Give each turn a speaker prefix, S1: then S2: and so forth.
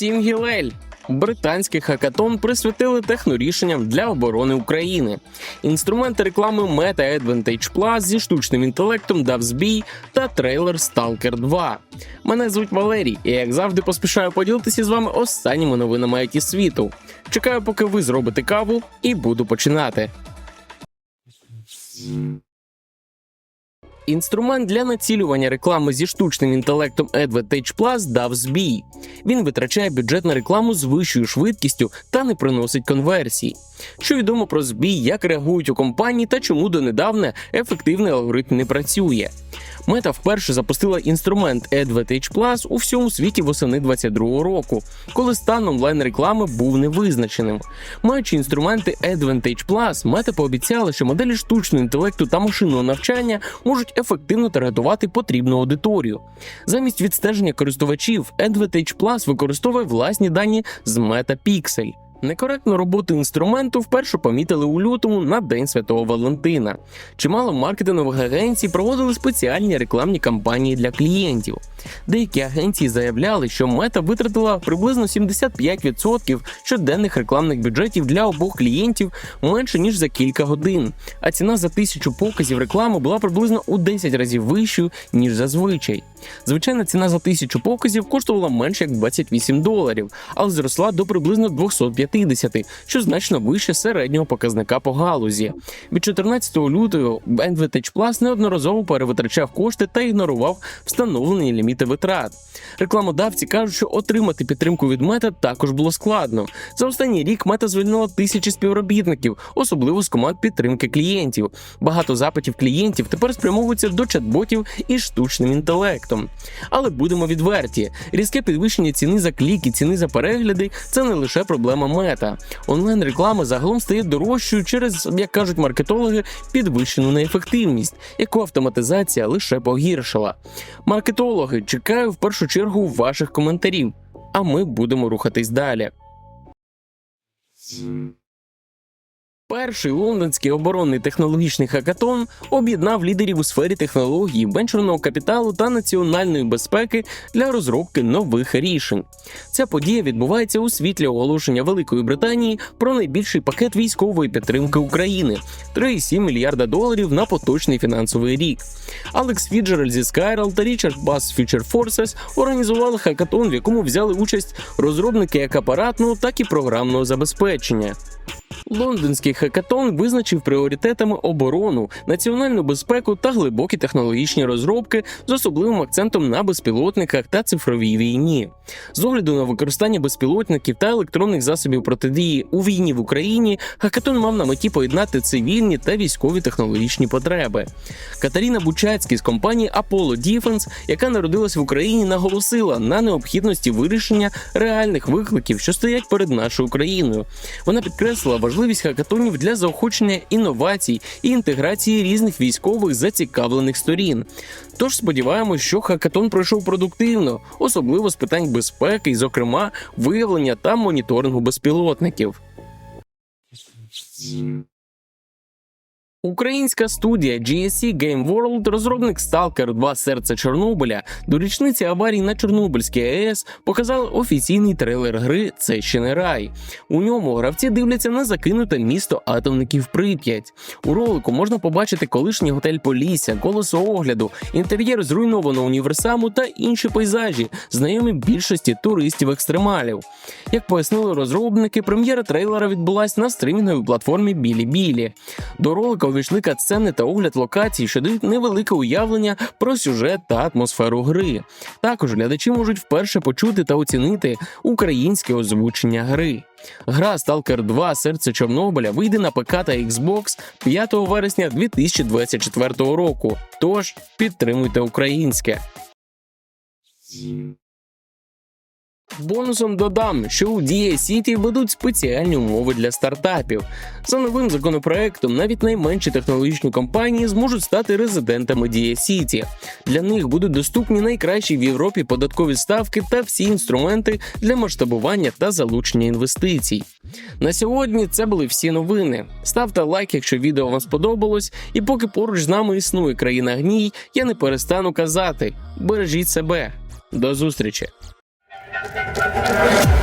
S1: Сінгілель. Британський хакатон присвятили технорішенням для оборони України. Інструменти реклами Meta Advantage Plus зі штучним інтелектом дав збій та трейлер Stalker 2. Мене звуть Валерій, і як завжди поспішаю поділитися з вами останніми новинами IT світу. Чекаю, поки ви зробите каву, і буду починати. Інструмент для націлювання реклами зі штучним інтелектом Advantage Plus дав збій. Він витрачає бюджет на рекламу з вищою швидкістю та не приносить конверсії. Що відомо про збій, як реагують у компанії та чому донедавна ефективний алгоритм не працює. Мета вперше запустила інструмент Advantage Plus у всьому світі восени 2022 року, коли стан онлайн-реклами був невизначеним. Маючи інструменти Advantage Plus, Мета пообіцяла, що моделі штучного інтелекту та машинного навчання можуть ефективно таргетувати потрібну аудиторію. Замість відстеження користувачів, Advantage Plus використовує власні дані з MetaPixel. Некоректну роботу інструменту вперше помітили у лютому на День Святого Валентина. Чимало маркетингових агенцій проводили спеціальні рекламні кампанії для клієнтів. Деякі агенції заявляли, що мета витратила приблизно 75% щоденних рекламних бюджетів для обох клієнтів менше ніж за кілька годин. А ціна за тисячу показів реклами була приблизно у 10 разів вищою ніж зазвичай. Звичайна ціна за тисячу показів коштувала менше як 28 доларів, але зросла до приблизно 250, що значно вище середнього показника по галузі. Від 14 лютого Advantage Plus неодноразово перевитрачав кошти та ігнорував встановлені ліміти витрат. Рекламодавці кажуть, що отримати підтримку від мета також було складно. За останній рік мета звільнила тисячі співробітників, особливо з команд підтримки клієнтів. Багато запитів клієнтів тепер спрямовуються до чат-ботів із штучним інтелектом. Але будемо відверті: різке підвищення ціни за кліки, ціни за перегляди це не лише проблема мета. Онлайн-реклама загалом стає дорожчою через, як кажуть маркетологи, підвищену неефективність, яку автоматизація лише погіршила. Маркетологи чекаю в першу чергу ваших коментарів, а ми будемо рухатись далі. Перший лондонський оборонний технологічний хакатон об'єднав лідерів у сфері технології, венчурного капіталу та національної безпеки для розробки нових рішень. Ця подія відбувається у світлі оголошення Великої Британії про найбільший пакет військової підтримки України 3,7 мільярда доларів на поточний фінансовий рік. Алекс Фіджераль зі Skyral та Річард Бас Future Forces організували хакатон, в якому взяли участь розробники як апаратного, так і програмного забезпечення. Лондонський хакатон визначив пріоритетами оборону, національну безпеку та глибокі технологічні розробки з особливим акцентом на безпілотниках та цифровій війні. З огляду на використання безпілотників та електронних засобів протидії у війні в Україні, хакатон мав на меті поєднати цивільні та військові технологічні потреби. Катерина Бучацький з компанії Apollo Defense, яка народилась в Україні, наголосила на необхідності вирішення реальних викликів, що стоять перед нашою країною. Вона підкреслила важливість хакатонів для заохочення інновацій і інтеграції різних військових зацікавлених сторін. Тож сподіваємось, що хакатон пройшов продуктивно, особливо з питань безпеки, і, зокрема, виявлення та моніторингу безпілотників. Українська студія GSC Game World, розробник Stalker 2 Серце Чорнобиля, до річниці аварії на Чорнобильській АЕС показали офіційний трейлер гри Це ще не рай. У ньому гравці дивляться на закинуте місто атомників Прип'ять. У ролику можна побачити колишній готель Полісся, колесо огляду, інтер'єр зруйнованого універсаму та інші пейзажі, знайомі більшості туристів-екстремалів. Як пояснили розробники, прем'єра трейлера відбулась на стримінговій платформі Білі Білі. До ролика увійшли катсцени та огляд локацій, що дають невелике уявлення про сюжет та атмосферу гри. Також глядачі можуть вперше почути та оцінити українське озвучення гри. Гра Stalker 2 Серце Чорнобиля вийде на ПК та Xbox 5 вересня 2024 року. Тож підтримуйте українське. Бонусом додам, що у Дія Сіті ведуть спеціальні умови для стартапів. За новим законопроектом, навіть найменші технологічні компанії зможуть стати резидентами Дія Сіті. Для них будуть доступні найкращі в Європі податкові ставки та всі інструменти для масштабування та залучення інвестицій. На сьогодні це були всі новини. Ставте лайк, якщо відео вам сподобалось, і поки поруч з нами існує країна гній, я не перестану казати: бережіть себе. До зустрічі!
S2: Thank you.